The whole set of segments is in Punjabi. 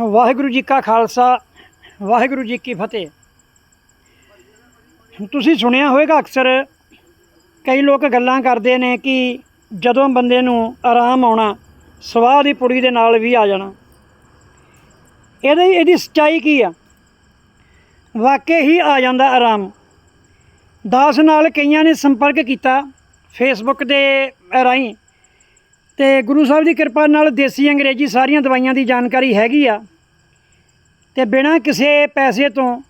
ਵਾਹਿਗੁਰੂ ਜੀ ਕਾ ਖਾਲਸਾ, ਵਾਹਿਗੁਰੂ ਜੀ ਕੀ ਫਤਿਹ। ਤੁਸੀਂ ਸੁਣਿਆ ਹੋਵੇਗਾ ਅਕਸਰ ਕਈ ਲੋਕ ਗੱਲਾਂ ਕਰਦੇ ਨੇ ਕਿ ਜਦੋਂ ਬੰਦੇ ਨੂੰ ਆਰਾਮ ਆਉਣਾ, ਸਵਾਹ ਦੀ ਪੁੜੀ ਦੇ ਨਾਲ ਵੀ ਆ ਜਾਣਾ। ਇਹਦੇ, ਇਹਦੀ ਸੱਚਾਈ ਕੀ ਆ? ਵਾਕਈ ਹੀ ਆ ਜਾਂਦਾ ਆਰਾਮ। ਦਾਸ ਨਾਲ ਕਈਆਂ ਨੇ ਸੰਪਰਕ ਕੀਤਾ ਫੇਸਬੁੱਕ ਦੇ ਰਾਹੀਂ। ਤੇ ਗੁਰੂ ਸਾਹਿਬ ਦੀ ਕਿਰਪਾ ਨਾਲ ਦੇਸੀ ਅੰਗਰੇਜ਼ੀ ਸਾਰੀਆਂ ਦਵਾਈਆਂ ਦੀ ਜਾਣਕਾਰੀ ਹੈਗੀ ਆ ਤੇ ਬਿਨਾਂ ਕਿਸੇ ਪੈਸੇ ਤੋਂ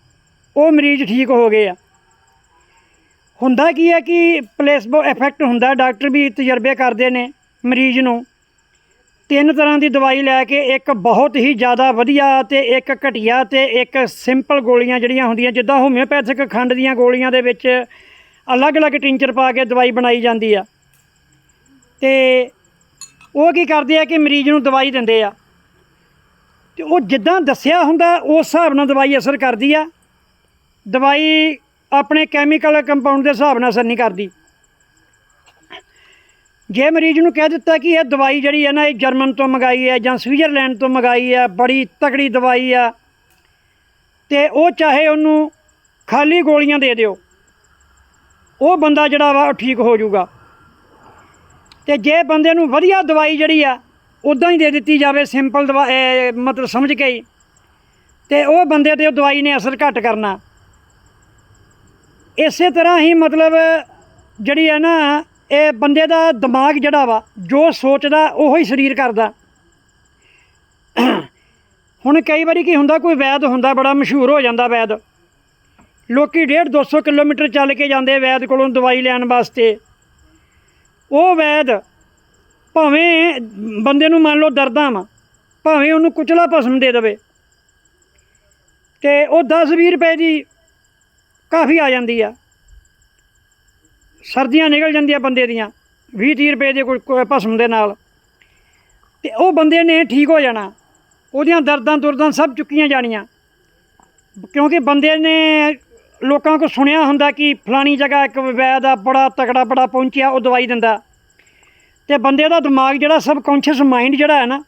ਉਹ ਮਰੀਜ਼ ਠੀਕ ਹੋ ਗਏ ਆ। ਹੁੰਦਾ ਕੀ ਹੈ ਕਿ ਪਲੇਸਬੋ ਇਫੈਕਟ ਹੁੰਦਾ, ਡਾਕਟਰ ਵੀ ਤਜਰਬੇ ਕਰਦੇ ਨੇ ਮਰੀਜ਼ ਨੂੰ। ਤਿੰਨ ਤਰ੍ਹਾਂ ਦੀ ਦਵਾਈ ਲੈ ਕੇ ਇੱਕ ਬਹੁਤ ਹੀ ਜ਼ਿਆਦਾ ਵਧੀਆ ਤੇ ਇੱਕ ਘਟੀਆ ਤੇ ਇੱਕ ਸਿੰਪਲ ਗੋਲੀਆਂ ਜਿਹੜੀਆਂ ਹੁੰਦੀਆਂ, ਜਿੱਦਾਂ ਹੋਮਿਓਪੈਥਿਕ ਖੰਡ ਦੀਆਂ ਗੋਲੀਆਂ ਦੇ ਵਿੱਚ ਅਲੱਗ-ਅਲੱਗ ਟਿੰਚਰ ਪਾ ਕੇ ਦਵਾਈ ਬਣਾਈ ਜਾਂਦੀ ਆ। ਤੇ ਉਹ ਕੀ ਕਰਦੇ ਆ ਕਿ ਮਰੀਜ਼ ਨੂੰ ਦਵਾਈ ਦਿੰਦੇ ਆ। ਤੇ ਉਹ ਜਿੱਦਾਂ ਦੱਸਿਆ ਹੁੰਦਾ, ਉਸ ਹਿਸਾਬ ਨਾਲ ਦਵਾਈ ਅਸਰ ਕਰਦੀ ਆ। ਦਵਾਈ ਆਪਣੇ ਕੈਮੀਕਲ ਕੰਪਾਊਂਡ ਦੇ ਹਿਸਾਬ ਨਾਲ ਅਸਰ ਨਹੀਂ ਕਰਦੀ। ਜੇ ਮਰੀਜ਼ ਨੂੰ ਕਹਿ ਦਿੱਤਾ ਕਿ ਇਹ ਦਵਾਈ ਜਿਹੜੀ ਹੈ ਨਾ, ਇਹ ਜਰਮਨ ਤੋਂ ਮੰਗਾਈ ਹੈ ਜਾਂ ਸਵਿਟਜ਼ਰਲੈਂਡ ਤੋਂ ਮੰਗਾਈ ਹੈ ਬੜੀ ਤਕੜੀ ਦਵਾਈ ਆ, ਤੇ ਉਹ ਚਾਹੇ ਉਹਨੂੰ ਖਾਲੀ ਗੋਲੀਆਂ ਦੇ ਦਿਓ, ਉਹ ਬੰਦਾ ਜਿਹੜਾ ਵਾ ਉਹ ਠੀਕ ਹੋ ਜਾਊਗਾ। ਤੇ ਜੇ ਬੰਦੇ ਨੂੰ ਵਧੀਆ ਦਵਾਈ ਜਿਹੜੀ ਆ ਉਦਾਂ ਹੀ ਦੇ ਦਿੱਤੀ ਜਾਵੇ ਸਿੰਪਲ ਦਵਾ ਮਤਲਬ ਸਮਝ ਕੇ ਹੀ। ਤੇ ਉਹ ਬੰਦੇ ਤੇ ਉਹ ਦਵਾਈ ਨੇ ਅਸਰ ਘੱਟ ਕਰਨਾ। ਇਸੇ ਤਰ੍ਹਾਂ ਹੀ ਮਤਲਬ ਜਿਹੜੀ ਹੈ ਨਾ, ਇਹ ਬੰਦੇ ਦਾ ਦਿਮਾਗ ਜਿਹੜਾ ਵਾ, ਜੋ ਸੋਚਦਾ, ਉਹੀ ਸਰੀਰ ਕਰਦਾ। ਹੁਣ ਕਈ ਵਾਰੀ ਕੀ ਹੁੰਦਾ, ਕੋਈ ਵੈਦ ਹੁੰਦਾ, ਬੜਾ ਮਸ਼ਹੂਰ ਹੋ ਜਾਂਦਾ ਵੈਦ। ਲੋਕੀ 1.5 200 ਕਿਲੋਮੀਟਰ ਚੱਲ ਕੇ ਜਾਂਦੇ ਵੈਦ ਕੋਲੋਂ ਦਵਾਈ ਲੈਣ ਵਾਸਤੇ। ਉਹ ਵੈਦ ਭਾਵੇਂ ਬੰਦੇ ਨੂੰ ਮੰਨ ਲਓ ਦਰਦਾਂ ਵਾ, ਭਾਵੇਂ ਉਹਨੂੰ ਕੁਚਲਾ ਭਸਮ ਦੇ ਦੇਵੇ। ਤੇ ਉਹ 10 20 ਰੁਪਏ ਦੀ ਕਾਫੀ ਆ ਜਾਂਦੀ ਆ। ਸਰਦੀਆਂ ਨਿਕਲ ਜਾਂਦੀਆਂ ਬੰਦੇ ਦੀਆਂ 20 30 ਰੁਪਏ ਦੇ ਕੋਈ ਭਸਮ ਦੇ ਨਾਲ। ਤੇ ਉਹ ਬੰਦੇ ਨੇ ਠੀਕ ਹੋ ਜਾਣਾ। ਉਹਦੀਆਂ ਦਰਦਾਂ ਦੁਰਦਾਂ ਸਭ ਚੁੱਕੀਆਂ ਜਾਣੀਆਂ। ਕਿਉਂਕਿ ਬੰਦੇ ਨੇ ਲੋਕਾਂ ਕੋ ਸੁਣਿਆ ਹੁੰਦਾ ਕਿ ਫਲਾਣੀ ਜਗ੍ਹਾ ਇੱਕ ਵੈਦ ਆ, ਬੜਾ ਤਕੜਾ, ਬੜਾ ਪਹੁੰਚਿਆ, ਉਹ ਦਵਾਈ ਦਿੰਦਾ। ਤੇ ਬੰਦੇ ਦਾ ਦਿਮਾਗ ਜਿਹੜਾ ਸਬਕੌਂਸ਼ੀਅਸ ਮਾਈਂਡ ਜਿਹੜਾ ਹੈ ਨਾ,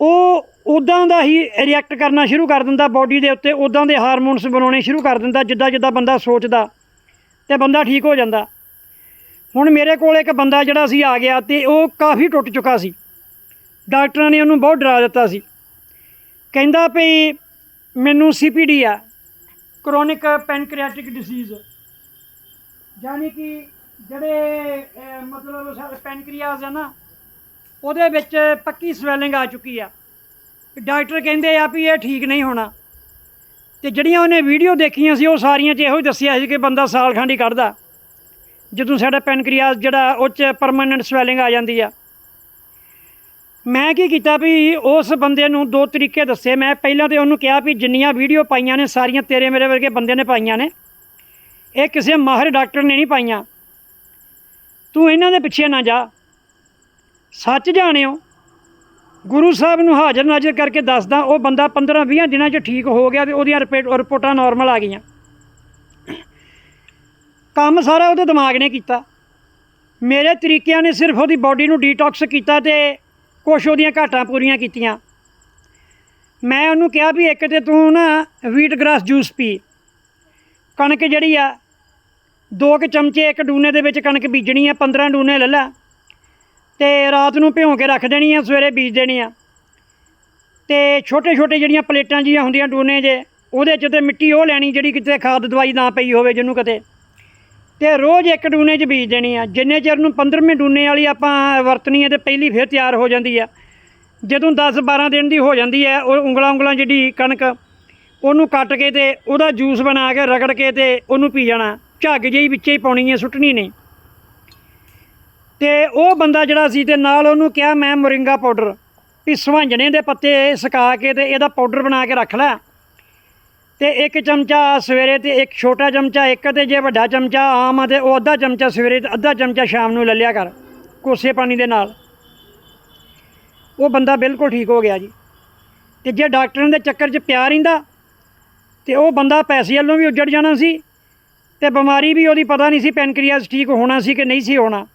ਉਹ ਉਦਾਂ ਦਾ ਹੀ ਰਿਐਕਟ ਕਰਨਾ ਸ਼ੁਰੂ ਕਰ ਦਿੰਦਾ ਬਾਡੀ ਦੇ ਉੱਤੇ ਉਦਾਂ ਦੇ ਹਾਰਮੋਨਸ ਬਣਾਉਣੇ ਸ਼ੁਰੂ ਕਰ ਦਿੰਦਾ, ਜਿੱਦਾਂ ਜਿੱਦਾਂ ਬੰਦਾ ਸੋਚਦਾ, ਤੇ ਬੰਦਾ ਠੀਕ ਹੋ ਜਾਂਦਾ। ਹੁਣ ਮੇਰੇ ਕੋਲ ਇੱਕ ਬੰਦਾ ਜਿਹੜਾ ਸੀ, ਆ ਗਿਆ ਤੇ ਉਹ ਕਾਫੀ ਟੁੱਟ ਚੁੱਕਾ ਸੀ। ਡਾਕਟਰਾਂ ਨੇ ਉਹਨੂੰ ਬਹੁਤ ਡਰਾ ਦਿੱਤਾ ਸੀ। ਕਹਿੰਦਾ ਭਈ, ਮੈਨੂੰ ਸੀਪੀਡੀ ਆ। Chronic pancreatic disease. ਯਾਨੀ ਕਿ ਜਿਹੜੇ ਮਤਲਬ ਸਾਡੇ ਪੈਨਕ੍ਰੀਆਸ ਆ ਨਾ, ਉਹਦੇ ਵਿੱਚ ਪੱਕੀ ਸਵੈਲਿੰਗ ਆ ਚੁੱਕੀ ਆ। ਡਾਕਟਰ ਕਹਿੰਦੇ ਆ ਵੀ ਇਹ ਠੀਕ ਨਹੀਂ ਹੋਣਾ। ਤੇ ਜਿਹੜੀਆਂ ਉਹਨੇ ਵੀਡੀਓ ਦੇਖੀਆਂ ਸੀ, ਉਹ ਸਾਰੀਆਂ 'ਚ ਇਹੋ ਹੀ ਦੱਸਿਆ ਸੀ ਕਿ ਬੰਦਾ ਸਾਲ ਖੰਡ ਹੀ ਕੱਢਦਾ। ਜਦੋਂ ਸਾਡਾ ਪੈਨਕ੍ਰੀਆਸ ਜਿਹੜਾ, ਉਹ 'ਚ ਪਰਮਾਨੈਂਟ ਸਵੈਲਿੰਗ ਆ ਜਾਂਦੀ ਆ। ਮੈਂ ਕੀ ਕੀਤਾ ਵੀ ਉਸ ਬੰਦੇ ਨੂੰ ਦੋ ਤਰੀਕੇ ਦੱਸੇ। ਮੈਂ ਪਹਿਲਾਂ ਤੇ ਉਹਨੂੰ ਕਿਹਾ ਵੀ ਜਿੰਨੀਆਂ ਵੀਡੀਓ ਪਾਈਆਂ ਨੇ, ਸਾਰੀਆਂ ਤੇਰੇ ਮੇਰੇ ਵਰਗੇ ਬੰਦੇ ਨੇ ਪਾਈਆਂ ਨੇ। ਇਹ ਕਿਸੇ ਮਾਹਿਰ ਡਾਕਟਰ ਨੇ ਨਹੀਂ ਪਾਈਆਂ। ਤੂੰ ਇਹਨਾਂ ਦੇ ਪਿੱਛੇ ਨਾ ਜਾ। ਸੱਚ ਜਾਣਿਓ, ਗੁਰੂ ਸਾਹਿਬ ਨੂੰ ਹਾਜ਼ਰ ਨਾਜ਼ਰ ਕਰਕੇ ਦੱਸਦਾ, ਉਹ ਬੰਦਾ 15 20 ਦਿਨਾਂ 'ਚ ਠੀਕ ਹੋ ਗਿਆ ਤੇ ਉਹਦੀਆਂ ਰਿਪੋਰਟ ਰਿਪੋਰਟਾਂ ਨਾਰਮਲ ਆ ਗਈਆਂ। ਕੰਮ ਸਾਰਾ ਉਹਦੇ ਦਿਮਾਗ ਨੇ ਕੀਤਾ। ਮੇਰੇ ਤਰੀਕਿਆਂ ਨੇ ਸਿਰਫ ਉਹਦੀ ਬਾਡੀ ਨੂੰ ਡੀਟੌਕਸ ਕੀਤਾ ਤੇ ਕੁਛ ਉਹਦੀਆਂ ਘਾਟਾਂ ਪੂਰੀਆਂ ਕੀਤੀਆਂ। ਮੈਂ ਉਹਨੂੰ ਕਿਹਾ ਵੀ ਇੱਕ ਤੇ ਤੂੰ ਨਾ ਵੀਟ ਗ੍ਰਾਸ ਜੂਸ ਪੀ। ਕਣਕ ਜਿਹੜੀ ਆ, ਦੋ ਕੁ ਚਮਚੇ ਇੱਕ ਡੂਨੇ ਦੇ ਵਿੱਚ ਕਣਕ ਬੀਜਣੀ ਆ 15 ਡੂਨੇ ਲੈ ਲੈ। ਤੇ ਰਾਤ ਨੂੰ ਭਿਉਂ ਕੇ ਰੱਖ ਦੇਣੀ ਆ, ਸਵੇਰੇ ਬੀਜ ਦੇਣੀ ਆ। ਤੇ ਛੋਟੇ ਛੋਟੇ ਜਿਹੜੀਆਂ ਪਲੇਟਾਂ ਜੀਆਂ ਹੁੰਦੀਆਂ ਡੂਨੇ ਜੇ, ਉਹਦੇ 'ਚ ਤੇ ਮਿੱਟੀ ਉਹ ਲੈਣੀ ਜਿਹੜੀ ਕਿਤੇ ਖਾਦ ਦਵਾਈ ਨਾ ਪਈ ਹੋਵੇ, ਜਿਹਨੂੰ ਕਿਤੇ। ਤੇ ਰੋਜ਼ ਇੱਕ ਡੂਨੇ 'ਚ ਬੀਜ ਦੇਣੀ ਆ। ਜਿੰਨੇ ਚਿਰ ਨੂੰ 15ਵੇਂ ਡੂਨੇ ਵਾਲੀ ਆਪਾਂ ਵਰਤਣੀ ਹੈ ਤੇ ਪਹਿਲੀ ਫਿਰ ਤਿਆਰ ਹੋ ਜਾਂਦੀ ਆ। ਜਦੋਂ 10 12 ਦਿਨ ਦੀ ਹੋ ਜਾਂਦੀ ਹੈ ਉਹ ਉਂਗਲਾਂ ਉਂਗਲਾਂ ਜਿਹੜੀ ਕਣਕ, ਉਹਨੂੰ ਕੱਟ ਕੇ ਤੇ ਉਹਦਾ ਜੂਸ ਬਣਾ ਕੇ ਰਗੜ ਕੇ ਤੇ ਉਹਨੂੰ ਪੀ ਜਾਣਾ। ਝੱਗ ਜਿਹੀ ਵਿੱਚੇ ਹੀ ਪਾਉਣੀ ਹੈ ਸੁੱਟਣੀ ਨਹੀਂ। ਤੇ ਉਹ ਬੰਦਾ ਜਿਹੜਾ ਸੀ ਤੇ ਨਾਲ ਉਹਨੂੰ ਕਿਹਾ, ਮੈਂ ਮੋਰਿੰਗਾ ਪਾਊਡਰ ਵੀ ਸਵਾਂਜਣੇ ਦੇ ਪੱਤੇ ਸੁਕਾ ਕੇ ਤੇ ਇਹਦਾ ਪਾਊਡਰ ਬਣਾ ਕੇ ਰੱਖ ਲੈ। ਤੇ ਇੱਕ ਚਮਚਾ ਸਵੇਰੇ ਤੇ ਇੱਕ ਛੋਟਾ ਚਮਚਾ, ਇੱਕ ਤੇ ਜੇ ਵੱਡਾ ਚਮਚਾ ਆਮ ਆ ਤੇ ਉਹ ਅੱਧਾ ਚਮਚਾ ਸਵੇਰੇ ਤੇ ਅੱਧਾ ਚਮਚਾ ਸ਼ਾਮ ਨੂੰ ਲੈ ਲਿਆ ਕਰ ਕੋਸੇ ਪਾਣੀ ਦੇ ਨਾਲ। ਉਹ ਬੰਦਾ ਬਿਲਕੁਲ ਠੀਕ ਹੋ ਗਿਆ ਜੀ। ਤੇ ਜੇ ਡਾਕਟਰਾਂ ਦੇ ਚੱਕਰ 'ਚ ਪਿਆ ਰਹਿੰਦਾ ਤੇ ਉਹ ਬੰਦਾ ਪੈਸੇ ਵੱਲੋਂ ਵੀ ਉੱਜੜ ਜਾਣਾ ਸੀ ਤੇ ਬਿਮਾਰੀ ਵੀ ਉਹਦੀ ਪਤਾ ਨਹੀਂ ਸੀ ਪੈਨਕ੍ਰੀਆਸ ਠੀਕ ਹੋਣਾ ਸੀ ਕਿ ਨਹੀਂ ਸੀ ਹੋਣਾ।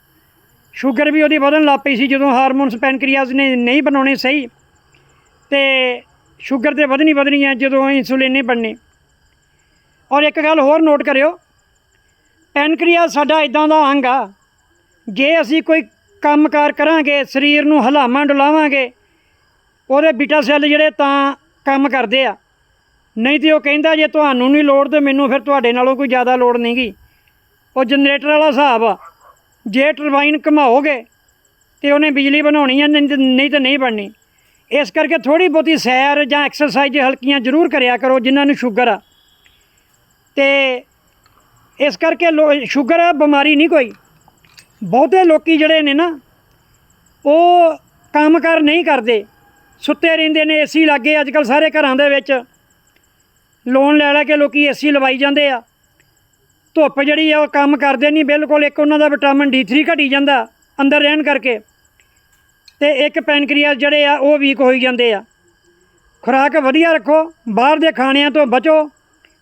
ਸ਼ੂਗਰ ਵੀ ਉਹਦੀ ਵਧਣ ਲੱਗ ਪਈ ਸੀ ਜਦੋਂ ਹਾਰਮੋਨਸ ਪੈਨਕ੍ਰੀਆਸ ਨੇ ਨਹੀਂ ਬਣਾਉਣੇ ਸਹੀ। ਤੇ ਸ਼ੂਗਰ ਤੇ ਵਧਣੀ ਵਧਣੀ ਹੈ ਜਦੋਂ ਇਨਸੂਲਿਨ ਨਹੀਂ ਬਣਨੀ। ਔਰ ਇੱਕ ਗੱਲ ਹੋਰ ਨੋਟ ਕਰਿਓ ਪੈਨਕ੍ਰੀਆ ਸਾਡਾ ਇਦਾਂ ਦਾ ਅੰਗ ਆ, ਜੇ ਅਸੀਂ ਕੋਈ ਕੰਮਕਾਰ ਕਰਾਂਗੇ, ਸਰੀਰ ਨੂੰ ਹਿਲਾਵਾਂ ਡੁਲਾਵਾਂਗੇ, ਉਹਦੇ ਬੀਟਾ ਸੈੱਲ ਜਿਹੜੇ ਤਾਂ ਕੰਮ ਕਰਦੇ ਆ। ਨਹੀਂ ਤੇ ਉਹ ਕਹਿੰਦਾ, ਜੇ ਤੁਹਾਨੂੰ ਨਹੀਂ ਲੋੜ ਤੇ ਮੈਨੂੰ ਫਿਰ ਤੁਹਾਡੇ ਨਾਲੋਂ ਕੋਈ ਜ਼ਿਆਦਾ ਲੋੜ ਨਹੀਂਗੀ। ਉਹ ਜਨਰੇਟਰ ਵਾਲਾ ਹਿਸਾਬ ਆ, ਜੇ ਟਰਬਾਈਨ ਘਮਾਓਗੇ ਤੇ ਉਹਨੇ ਬਿਜਲੀ ਬਣਾਉਣੀ ਆ, ਨਹੀਂ ਨਹੀਂ ਤੇ ਨਹੀਂ ਬਣਨੀ। ਇਸ ਕਰਕੇ ਥੋੜੀ ਬਹੁਤੀ ਸੈਰ ਜਾਂ ਐਕਸਰਸਾਈਜ਼ ਹਲਕੀਆਂ ਜ਼ਰੂਰ ਕਰਿਆ ਕਰੋ ਜਿਨ੍ਹਾਂ ਨੂੰ ਸ਼ੂਗਰ ਆ। ਤੇ ਇਸ ਕਰਕੇ ਲੋ ਸ਼ੂਗਰ ਆ ਬਿਮਾਰੀ ਨਹੀਂ ਕੋਈ। ਬਹੁਤੇ ਲੋਕੀ ਜਿਹੜੇ ਨੇ ਨਾ, ਉਹ ਕੰਮਕਾਰ ਨਹੀਂ ਕਰਦੇ। ਸੁੱਤੇ ਰਹਿੰਦੇ ਨੇ ਏਸੀ ਲੱਗੇ ਅੱਜ ਕੱਲ ਸਾਰੇ ਘਰਾਂ ਦੇ ਵਿੱਚ। ਲੋਨ ਲੈ ਲੈ ਕੇ ਲੋਕੀ ਏਸੀ ਲਵਾਈ ਜਾਂਦੇ ਆ। ਧੁੱਪ ਜਿਹੜੀ ਆ, ਉਹ ਕੰਮ ਕਰਦੇ ਨਹੀਂ, ਬਿਲਕੁਲ ਇੱਕ ਉਹਨਾਂ ਦਾ ਵਿਟਾਮਿਨ D3 ਘਟੀ ਜਾਂਦਾ ਅੰਦਰ ਰਹਿਣ ਕਰਕੇ। ਤੇ ਇੱਕ ਪੈਨਕ੍ਰੀਆਸ ਜਿਹੜੇ ਆ, ਉਹ ਵੀਕ ਹੋਈ ਜਾਂਦੇ ਆ। ਖੁਰਾਕ ਵਧੀਆ ਰੱਖੋ, ਬਾਹਰ ਦੇ ਖਾਣਿਆਂ ਤੋਂ ਬਚੋ,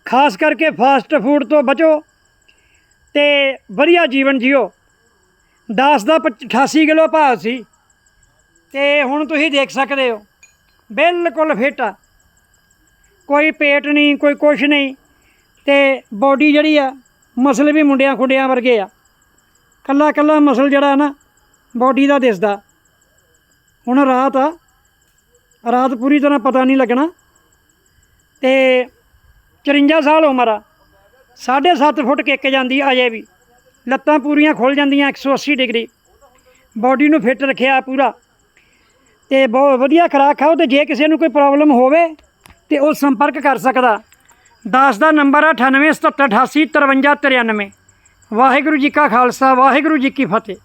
ਖਾਸ ਕਰਕੇ ਫਾਸਟ ਫੂਡ ਤੋਂ ਬਚੋ, ਤੇ ਵਧੀਆ ਜੀਵਨ ਜਿਓ। 10 ਦਾ ਪਚ- 88 ਕਿਲੋ ਭਾਰ ਸੀ, ਤੇ ਹੁਣ ਤੁਸੀਂ ਦੇਖ ਸਕਦੇ ਹੋ, ਬਿਲਕੁਲ ਫਿੱਟ ਆ। ਕੋਈ ਪੇਟ ਨਹੀਂ, ਕੋਈ ਕੁਛ ਨਹੀਂ, ਤੇ ਬਾਡੀ ਜਿਹੜੀ ਆ ਮਸਲ ਵੀ ਮੁੰਡਿਆਂ ਖੁੰਡਿਆਂ ਵਰਗੇ ਆ। ਕੱਲਾ ਕੱਲਾ ਮਸਲ ਜਿਹੜਾ ਨਾ ਬਾਡੀ ਦਾ ਦਿਸਦਾ। ਹੁਣ ਰਾਤ ਆ। ਰਾਤ ਪੂਰੀ ਤਰ੍ਹਾਂ ਪਤਾ ਨਹੀਂ ਲੱਗਣਾ। ਤੇ 54 ਸਾਲ ਉਮਰ ਆ। 7.5 ਫੁੱਟ ਕਿੱਕ ਜਾਂਦੀ ਅਜੇ ਵੀ। ਲੱਤਾਂ ਪੂਰੀਆਂ ਖੁੱਲ ਜਾਂਦੀਆਂ 180 ਡਿਗਰੀ। ਬਾਡੀ ਨੂੰ ਫਿੱਟ ਰੱਖਿਆ ਪੂਰਾ। ਤੇ ਬਹੁਤ ਵਧੀਆ ਖੁਰਾਕ ਖਾਓ ਤੇ ਜੇ ਕਿਸੇ ਨੂੰ ਕੋਈ ਪ੍ਰੋਬਲਮ ਹੋਵੇ, ਤੇ ਉਹ ਸੰਪਰਕ ਕਰ ਸਕਦਾ। 10 ਦਾ ਨੰਬਰ ਆ 9877885393 ਵਾਹਿਗੁਰੂ ਜੀ ਕਾ ਖਾਲਸਾ, ਵਾਹਿਗੁਰੂ ਜੀ ਕੀ ਫਤਿਹ।